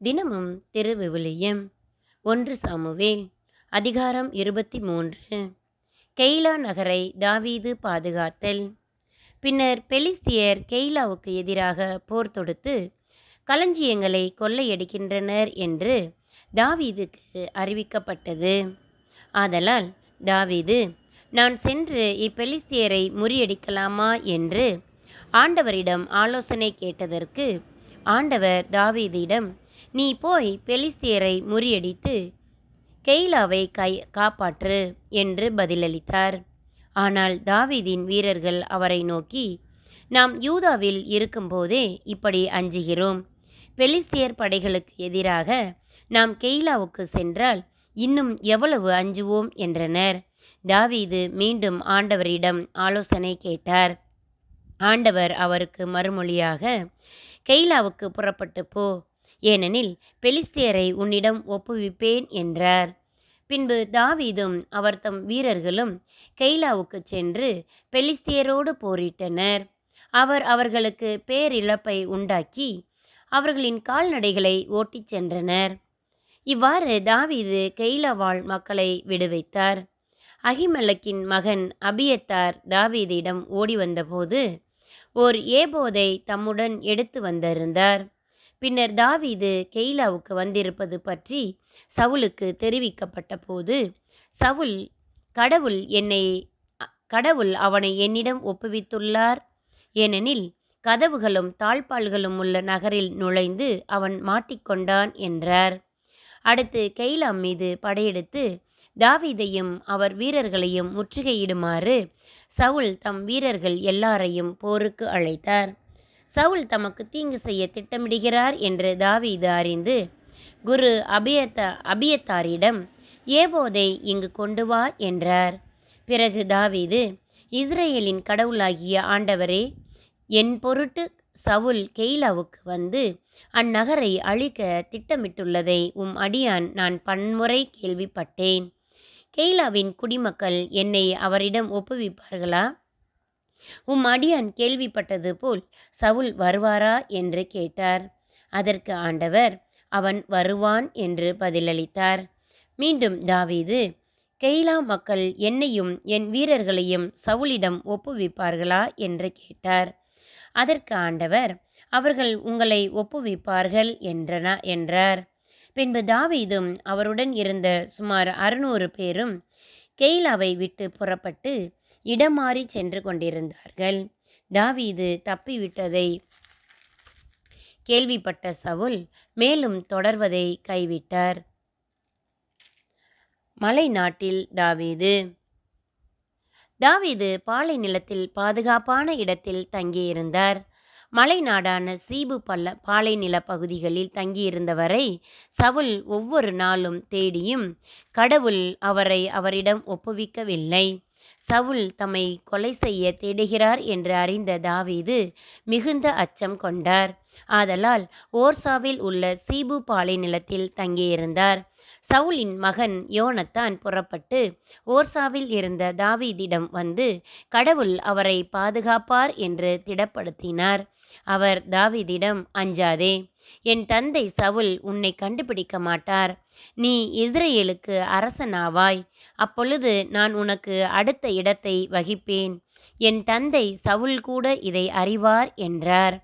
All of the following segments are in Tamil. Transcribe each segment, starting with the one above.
தினமும் திருவிவிலியம் ஒன்று சாமுவேல் அதிகாரம் இருபத்தி மூன்று கெய்லா நகரை தாவீது பாதுகாத்தல். பின்னர் பெலிஸ்தியர் கெய்லாவுக்கு எதிராக போர் தொடுத்து களஞ்சியங்களை கொள்ளையடிக்கின்றனர் என்று தாவீதுக்கு அறிவிக்கப்பட்டது. ஆதலால் தாவீது நான் சென்று இப்பெலிஸ்தியரை முறியடிக்கலாமா? என்று ஆண்டவரிடம் ஆலோசனை கேட்டதற்கு ஆண்டவர் தாவீதிடம் நீ போய் பெலிஸ்தியரை முறியடித்து கெய்லாவை கை காப்பாற்று என்று பதிலளித்தார். ஆனால் தாவீதின் வீரர்கள் அவரை நோக்கி நாம் யூதாவில் இருக்கும்போதே இப்படி அஞ்சுகிறோம். பெலிஸ்தியர் படைகளுக்கு எதிராக நாம் கெய்லாவுக்கு சென்றால் இன்னும் எவ்வளவு அஞ்சுவோம்? என்றனர். தாவீது மீண்டும் ஆண்டவரிடம் ஆலோசனை கேட்டார். ஆண்டவர் அவருக்கு மறுமொழியாக கெய்லாவுக்கு புறப்பட்டு போ. ஏனெனில் பெலிஸ்தியரை உன்னிடம் ஒப்புவிப்பேன் என்றார். பின்பு தாவீதும் அவர் தம் வீரர்களும் கெய்லாவுக்கு சென்று பெலிஸ்தியரோடு போரிட்டனர். அவர் அவர்களுக்கு பேரிழப்பை உண்டாக்கி அவர்களின் கால்நடைகளை ஓட்டிச் சென்றனர். இவ்வாறு தாவீது கெய்லவாழ் மக்களை விடுவித்தார். அகிமலக்கின் மகன் அபியத்தார் தாவீதிடம் ஓடி வந்தபோது ஓர் ஏபோதை தம்முடன் எடுத்து வந்திருந்தார். பின்னர் தாவீது கெய்லாவுக்கு வந்திருப்பது பற்றி சவுலுக்கு தெரிவிக்கப்பட்ட போது சவுல் கடவுள் என்னை கடவுள் அவனை என்னிடம் ஒப்புவித்துள்ளார். ஏனெனில் கதவுகளும் தாழ்பால்களும் உள்ள நகரில் நுழைந்து அவன் மாட்டிக்கொண்டான் என்றார். அடுத்து கெய்லாம் மீது படையெடுத்து தாவீதையும் அவர் வீரர்களையும் முற்றுகையிடுமாறு சவுல் தம் வீரர்கள் எல்லாரையும் போருக்கு அழைத்தார். சவுல் தமக்கு தீங்கு செய்ய திட்டமிடுகிறார் என்று தாவீது அறிந்து குரு அபியத்த அபியத்தாரிடம் ஏபோதை இங்கு கொண்டு வா என்றார். பிறகு தாவீது இஸ்ரேலின் கடவுளாகிய ஆண்டவரே என் பொருட்டு சவுல் கெய்லாவுக்கு வந்து அந்நகரை அழிக்க திட்டமிட்டுள்ளதை உம் அடியான் நான் பன்முறை கேள்விப்பட்டேன். கெய்லாவின் குடிமக்கள் என்னை அவரிடம் ஒப்புவிப்பார்களா? உம் அடியான் கேள்விப்பட்டது போல் சவுல் வருவாரா என்று கேட்டார். அதற்கு ஆண்டவர் அவன் வருவான் என்று பதிலளித்தார். மீண்டும் தாவீது கெய்லா மக்கள் என்னையும் என் வீரர்களையும் சவுலிடம் ஒப்புவிப்பார்களா? என்று கேட்டார். அதற்கு ஆண்டவர் அவர்கள் உங்களை ஒப்புவிப்பார்கள் என்றன என்றார். பின்பு தாவீதும் அவருடன் இருந்த சுமார் அறுநூறு பேரும் கெய்லாவை விட்டு புறப்பட்டு இடமாறி சென்று கொண்டிருந்தார்கள். தாவீது தப்பிவிட்டதை கேள்விப்பட்ட சவுல் மேலும் தொடர்வதை கைவிட்டார். மலை நாட்டில் தாவீது. தாவீது பாலை நிலத்தில் பாதுகாப்பான இடத்தில் தங்கியிருந்தார். மலை நாடான சீபு பல்ல பாலை நில பகுதிகளில் தங்கியிருந்தவரை சவுல் ஒவ்வொரு நாளும் தேடியும் கடவுள் அவரை அவரிடம் ஒப்புவிக்கவில்லை. சவுல் தம்மை கொலை செய்ய தேடுகிறார் என்று அறிந்த தாவீது மிகுந்த அச்சம் கொண்டார். ஆதலால் ஓர்சாவில் உள்ள சீபு பாலை நிலத்தில் தங்கியிருந்தார். சவுலின் மகன் யோனத்தான் புறப்பட்டு ஓர்சாவில் இருந்த தாவீதிடம் வந்து கடவுள் அவரை பாதுகாப்பார் என்று திடப்படுத்தினார். அவர் தாவீதிடம் அஞ்சாதே என் தந்தை சவுல் உன்னை கண்டுபிடிக்க மாட்டார். நீ இஸ்ரேலுக்கு அரசனாவாய். அப்பொழுது நான் உனக்கு அடுத்த இடத்தை வகிப்பேன். என் தந்தை சவுல் கூட இதை அறிவார் என்றார்.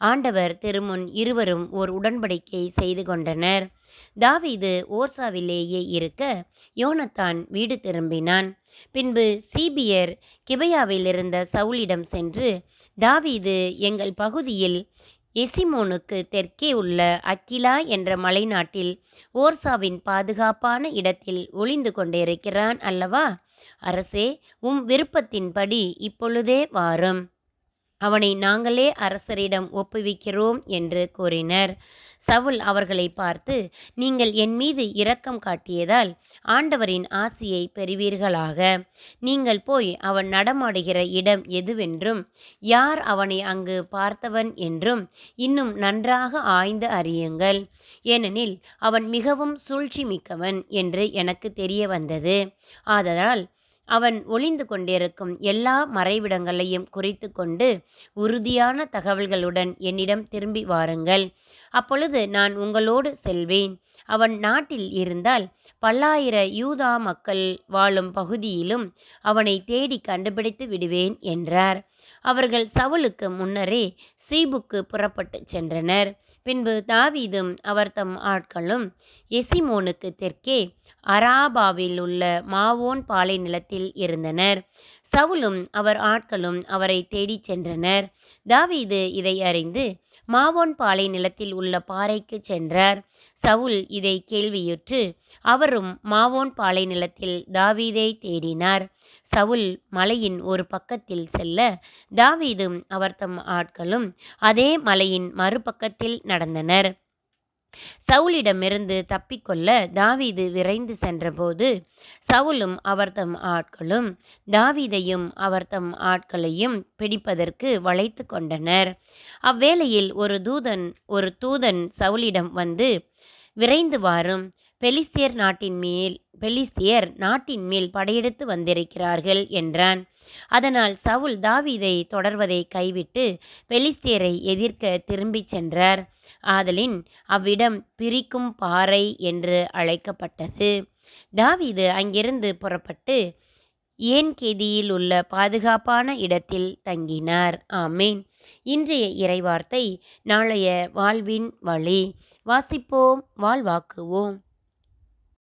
ஆண்டவர் திருமுன் இருவரும் ஓர் உடன்படிக்கை செய்து கொண்டனர். தாவீது ஓர்சாவிலேயே இருக்க யோனத்தான் வீடு திரும்பினான். பின்பு சீபியர் கிபையாவில் இருந்த சவுலிடம் சென்று தாவீது எங்கள் பகுதியில் எசிமோனுக்கு தெற்கே உள்ள அக்கிலா என்ற மலைநாட்டில் ஓர்சாவின் பாதுகாப்பான இடத்தில் ஒளிந்து கொண்டிருக்கிறான் அல்லவா? அரசே உம் விருப்பத்தின்படி இப்பொழுதே வாரும். அவனை நாங்களே அரசரிடம் ஒப்புவிக்கிறோம் என்று கூறினர். சவுல் அவர்களை பார்த்து நீங்கள் என் மீது இரக்கம் காட்டியதால் ஆண்டவரின் ஆசியை பெறுவீர்களாக. நீங்கள் போய் அவன் நடமாடுகிற இடம் எதுவென்றும் யார் அவனை அங்கு பார்த்தவன் என்றும் இன்னும் நன்றாக ஆய்ந்து அறியுங்கள். ஏனெனில் அவன் மிகவும் சூழ்ச்சி மிக்கவன் என்று எனக்கு தெரிய வந்தது. ஆதலால் அவன் ஒளிந்து கொண்டிருக்கும் எல்லா மறைவிடங்களையும் குறித்து கொண்டு உறுதியான தகவல்களுடன் என்னிடம் திரும்பி வாருங்கள். அப்பொழுது நான் உங்களோடு செல்வேன். அவன் நாட்டில் இருந்தால் பல்லாயிர யூதா மக்கள் வாழும் பகுதியிலும் அவனை தேடி கண்டுபிடித்து விடுவேன் என்றார். அவர்கள் சவுலுக்கு முன்னரே சீபுக்கு புறப்பட்டு சென்றனர். பின்பு தாவீதும் அவர் தம் ஆட்களும் எசிமோனுக்கு தெற்கே அராபாவில் உள்ள மாவோன் பாலை நிலத்தில் இருந்தனர். சவுலும் அவர் ஆட்களும் அவரை தேடிச் சென்றனர். தாவீது இதை அறிந்து மாவோன் பாலை நிலத்தில் உள்ள பாறைக்கு சென்றார். சவுல் இதை கேள்வியுற்று அவரும் மாவோன் பாலை நிலத்தில் தாவீதை தேடினார். சவுல் மலையின் ஒரு பக்கத்தில் செல்ல தாவீதும் அவர் தம் ஆட்களும் அதே மலையின் மறுபக்கத்தில் நடந்தனர். சவுலிடமிருந்து தப்பிக்கொள்ள தாவீது விரைந்து சென்றபோது சவுலும் அவர் தம் ஆட்களும் தாவீதையும் அவர் தம் ஆட்களையும் பிடிப்பதற்கு வளைத்து கொண்டனர். அவ்வேளையில் ஒரு தூதன் ஒரு தூதன் சவுலிடம் வந்து விரைந்து வாரும் பெலிஸ்தியர் நாட்டின் மேல் பெலிஸ்தியர் நாட்டின் மேல் படையெடுத்து வந்திருக்கிறார்கள் என்றான். அதனால் சவுல் தாவீதை தொடர்வதை கைவிட்டு பெலிஸ்தியரை எதிர்க்க திரும்பிச் சென்றார். ஆதலின் அவ்விடம் பிரிக்கும் பாறை என்று அழைக்கப்பட்டது. தாவீது அங்கிருந்து புறப்பட்டு ஏன் கேதியில் உள்ள பாதுகாப்பான இடத்தில் தங்கினார். ஆமேன். இன்றைய இறைவார்த்தை நாளைய வாழ்வின் வழி. வாசிப்போம் வாழ்வாக்குவோம்.